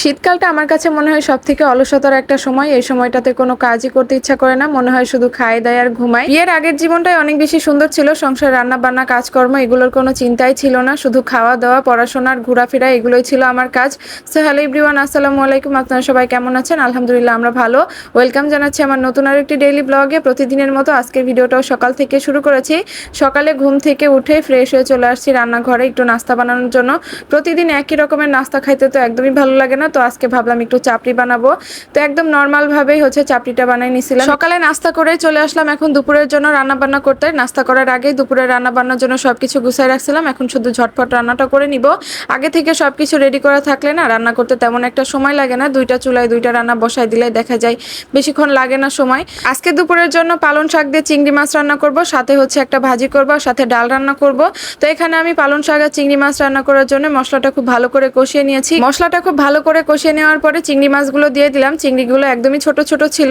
শীতকালটা আমার কাছে মনে হয় সব থেকে অলসতার একটা সময়। এই সময়টাতে কোনো কাজই করতে ইচ্ছা করে না। মনে হয় শুধু খায় দায় আর ঘুমাই। বিয়ের আগের জীবনটাই অনেক বেশি সুন্দর ছিল। সংসার রান্না বান্না কাজকর্ম, এগুলোর কোনো চিন্তাই ছিল না। শুধু খাওয়া, দাওয়া পড়াশোনার ঘোরাফেরা এগুলোই ছিল আমার কাজ। সো হ্যালো এভরিওয়ান আসসালামু আলাইকুম। আপনারা সবাই কেমন আছেন? আলহামদুলিল্লাহ, আমরা ভালো। ওয়েলকাম জানাচ্ছি আমার নতুন আর একটি ডেইলি ব্লগে প্রতিদিনের মতো আজকের ভিডিওটাও সকাল থেকে শুরু করেছি। সকালে ঘুম থেকে উঠে ফ্রেশ হয়ে চলে আসছি রান্নাঘরে একটু নাস্তা বানানোর জন্য। প্রতিদিন একই রকমের নাস্তা খাইতে তো একদমই ভালো লাগে না। তো আজকে ভাবলাম একটু চাপড়ি বানাবো। তো একদম নর্মাল ভাবেই হচ্ছে চাপড়িটা বানাই নিছিলাম। সকালে নাস্তা করে চলে আসলাম এখন দুপুরের জন্য রান্না বান্না করতে। নাস্তা করার আগেই দুপুরে রান্না বান্নার জন্য সবকিছু গুছাই রাখছিলাম। এখন শুধু ঝটপট রান্নাটা করে নিব। আগে থেকে সবকিছু রেডি করা থাকলে না রান্না করতে তেমন একটা সময় লাগে না। দুইটা চুলায় দুইটা রান্না বসাই দিলে দেখা যায় বেশিক্ষণ লাগে না সময়। আজকে দুপুরের জন্য পালন শাক দিয়ে চিংড়ি মাছ রান্না করব, সাথে হচ্ছে একটা ভাজি করব সাথে ডাল রান্না করব। তো এখানে আমি পালন শাক আর চিংড়ি মাছ রান্না করার জন্য মশলাটা খুব ভালো করে কষিয়ে নিয়েছি। মশলাটা খুব ভালো করে কষিয়ে নেওয়ার পরে চিংড়ি মাছগুলো দিয়ে দিলাম। চিংড়িগুলো একদমই ছোট ছোট ছিল।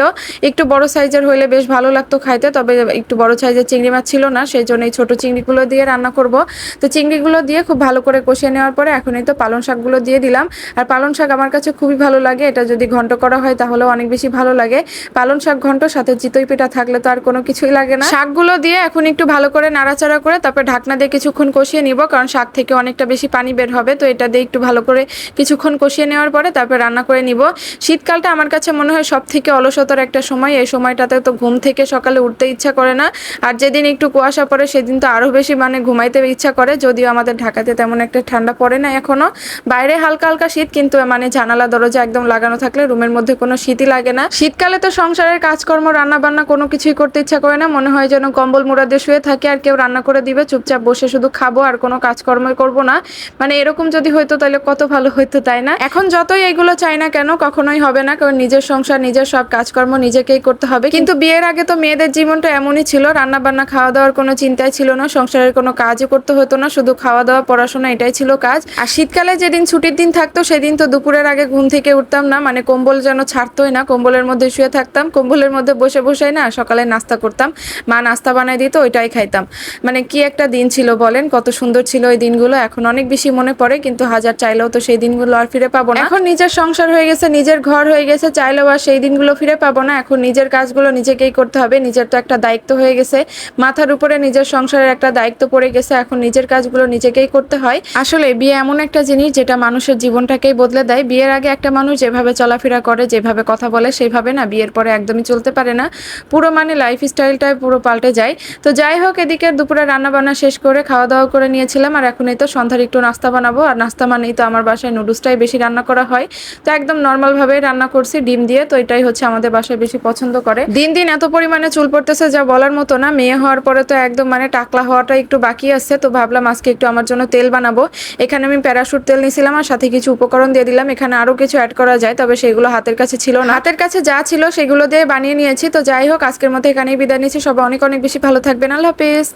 একটু বড় সাইজের হইলে বেশ ভালো লাগতো খাইতে, তবে একটু বড় সাইজের চিংড়ি মাছ ছিল না সেই জন্য এই ছোট চিংড়িগুলো দিয়ে রান্না করব। তো চিংড়িগুলো দিয়ে খুব ভালো করে কষিয়ে নেওয়ার পরে এখনই তো পালন শাকগুলো দিয়ে দিলাম। আর পালন শাক আমার কাছে খুবই ভালো লাগে, এটা যদি ঘন্ট করা হয় তাহলে অনেক বেশি ভালো লাগে। পালন শাক ঘন্ট, সাথে চিতই পিঠা থাকলে তো আর কোনো কিছুই লাগে না। শাকগুলো দিয়ে এখন একটু ভালো করে নাড়াচাড়া করে তারপর ঢাকনা দিয়ে কিছুক্ষণ কষিয়ে নিব, কারণ শাক থেকে অনেকটা বেশি পানি বের হবে, তো এটা দিয়ে একটু ভালো করে কিছুক্ষণ কষিয়ে নেওয়ার পরে তারপর রান্না করে নিব। শীতকালটা আমার কাছে মনে হয় সব থেকে অলসতার একটা সময়। এই সময়টাতে তো ঘুম থেকে সকালে উঠতে ইচ্ছা করে না। আর যেদিন একটু কুয়াশা পড়ে সেদিন তো আরও বেশি মানে ঘুমাইতে ইচ্ছা করে। যদিও আমাদের ঢাকাতে তেমন একটা ঠান্ডা পড়ে না এখনও। বাইরে হালকা হালকা শীত কিন্তু মানে জানালা, দরজা একদম লাগানো থাকলে রুমের মধ্যে কোনো শীতই লাগে না। শীতকালে তো সংসারের কাজকর্ম রান্না বান্না কোনো কিছুই করতে ইচ্ছা করে না। মনে হয় যেন কম্বল মুড়া দিয়ে শুয়ে থাকে আর কেউ রান্না করে দিবে। চুপচাপ বসে শুধু খাব আর কোনো কাজকর্মই করব না। মানে এরকম যদি হইতো তাহলে কত ভালো হইতো, তাই না? এখন যতই এগুলো চাই না কেন, কখনোই হবে না। কারণ নিজের সংসার, নিজের সব কাজকর্ম নিজেকেই করতে হবে। কিন্তু বিয়ের আগে তো মেয়েদের জীবনটা এমনই ছিল রান্না বান্না খাওয়া দাওয়ার কোনো চিন্তাই ছিল না, সংসারের কোনো কাজও করতে হতো না, শুধু খাওয়া দাওয়া পড়াশোনা, এটাই ছিল কাজ। আর শীতকালে যেদিন ছুটির দিন থাকতো, সেদিন তো দুপুরের আগে ঘুম থেকে উঠতাম না মানে কম্বল যেন ছাড়তোই না, কম্বলের মধ্যে শুয়ে থাকতাম, কম্বলের মধ্যে বসে বসে না, সকালে নাস্তা করতাম। মা নাস্তা বানাই দিত, ওইটাই খাইতাম। মানে কি একটা দিন ছিল বলেন, কত সুন্দর ছিল ওই দিনগুলো, এখন অনেক বেশি মনে পড়ে, কিন্তু হাজার চাইলেও তো সেই দিনগুলো আর ফিরে পাবো না। এখন নিজের সংসার হয়ে গেছে, নিজের ঘর হয়ে গেছে, চাইলেও আর সেই দিনগুলো ফিরে পাবো না। এখন নিজের কাজগুলো নিজেকেই করতে হবে, নিজের তো একটা দায়িত্ব হয়ে গেছে। মাথার উপরে নিজের সংসারের একটা দায়িত্ব পড়ে গেছে, এখন নিজের কাজগুলো নিজেকেই করতে হয়। আসলে বিয়ে এমন একটা জিনিস যেটা মানুষের জীবনটাকেই বদলে দেয়। বিয়ের আগে একটা মানুষ যেভাবে চলাফেরা করে, যেভাবে কথা বলে, সেইভাবে না, বিয়ের পরে একদমই চলতে পারে না। পুরো মানে লাইফ স্টাইলটাই পুরো পাল্টে যায়। তো যাই হোক এদিকে দুপুরে রান্না বান্না শেষ করে খাওয়া দাওয়া করে নিয়েছিলাম, আর এখন এই তো সন্ধ্যার একটু নাস্তা বানাবো। আর নাস্তা মানেই তো আমার বাসায় নুডলসটাই বেশি রান্না করা হয়। তো একদম নর্মাল ভাবেই রান্না করছি, ডিম দিয়ে। তো এটাই হচ্ছে আমাদের বাসায় বেশি পছন্দ করে। দিন দিন এত পরিমাণে চুল পড়তেছে যা বলার মতো না। মেয়ে হওয়ার পরে তো একদম মানে টাকলা হওয়াটা একটু বাকি আছে। তো ভাবলাম আজকে একটু আমার জন্য তেল বানাবো। এখানে আমি প্যারাশুট তেল নিয়েছিলাম আর সাথে কিছু উপকরণ দিয়ে দিলাম। এখানে আরও কিছু অ্যাড করা যায়, তবে সেগুলো হাতের কাছে ছিল না। হাতের কাছে যা ছিল সেগুলো দিয়ে বানিয়ে নিয়েছি। তো যাই হোক, আজকের মতো এখানেই বিদায় নিচ্ছি। সবাই অনেক অনেক বেশি ভালো থাকবেন। আল্লাহ হাফেজ।